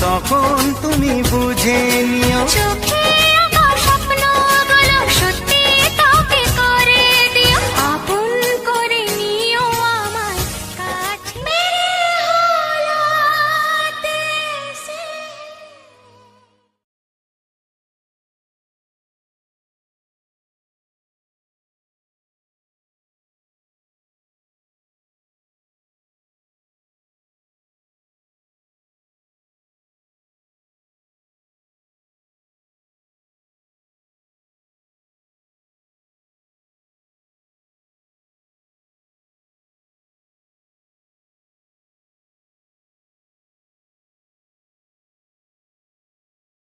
তখন তুমি বুঝে